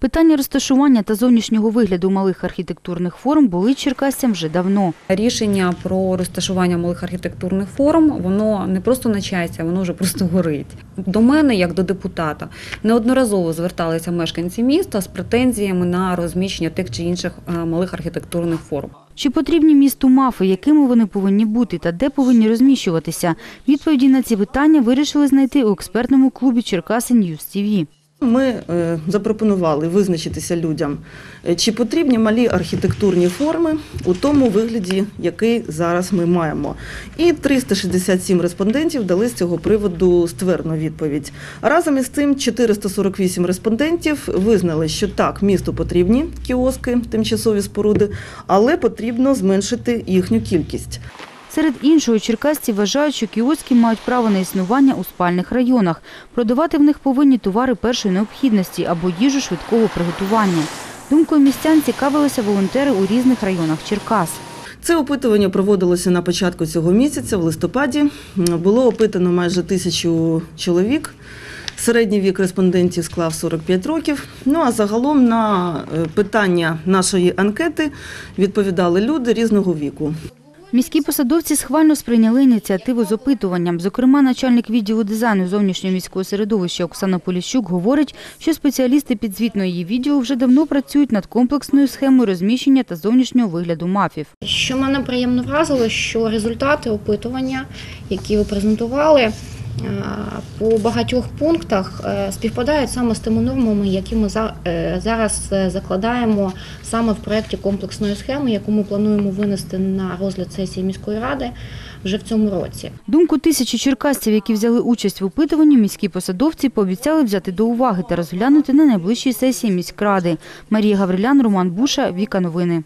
Питання розташування та зовнішнього вигляду малих архітектурних форм були черкасцям вже давно. Рішення про розташування малих архітектурних форм воно не просто на часі, воно вже просто горить. До мене, як до депутата, неодноразово зверталися мешканці міста з претензіями на розміщення тих чи інших е, малих архітектурних форм. Чи потрібні місту мафи, якими вони повинні бути та де повинні розміщуватися? Відповіді на ці питання вирішили знайти у експертному клубі Черкаси Ньюс ТІВІ. Ми е, запропонували визначитися людям, е, чи потрібні малі архітектурні форми у тому вигляді, який зараз ми маємо. І 367 респондентів дали з цього приводу ствердну відповідь. Разом із цим 448 респондентів визнали, що так, місту потрібні кіоски, тимчасові споруди, але потрібно зменшити їхню кількість. Серед іншого, черкасці вважають, що кіоски мають право на існування у спальних районах. Продавати в них повинні товари першої необхідності або їжу швидкого приготування. Думкою містян цікавилися волонтери у різних районах Черкас. Це опитування проводилося на початку цього місяця, в листопаді. Було опитано майже тисячу чоловік. Середній вік респондентів склав 45 років. Ну а загалом на е, питання нашої анкети відповідали люди різного віку. Міські посадовці схвально сприйняли ініціативу з опитуванням. Зокрема, начальник відділу дизайну зовнішнього міського середовища Оксана Поліщук говорить, що спеціалісти підзвітного її відділу вже давно працюють над комплексною схемою розміщення та зовнішнього вигляду мафів. Що мене приємно вразило, що результати опитування, які ви презентували, по багатьох пунктах е, співпадають саме з тими нормами, які ми е, зараз е, закладаємо саме в проєкті комплексної схеми, яку ми плануємо винести на розгляд сесії міської ради вже в цьому році. Думку тисячі черкасців, які взяли участь в опитуванні, міські посадовці пообіцяли взяти до уваги та розглянути на найближчій сесії міськради. Марія Гаврилян, Роман Буша, Віка Новини.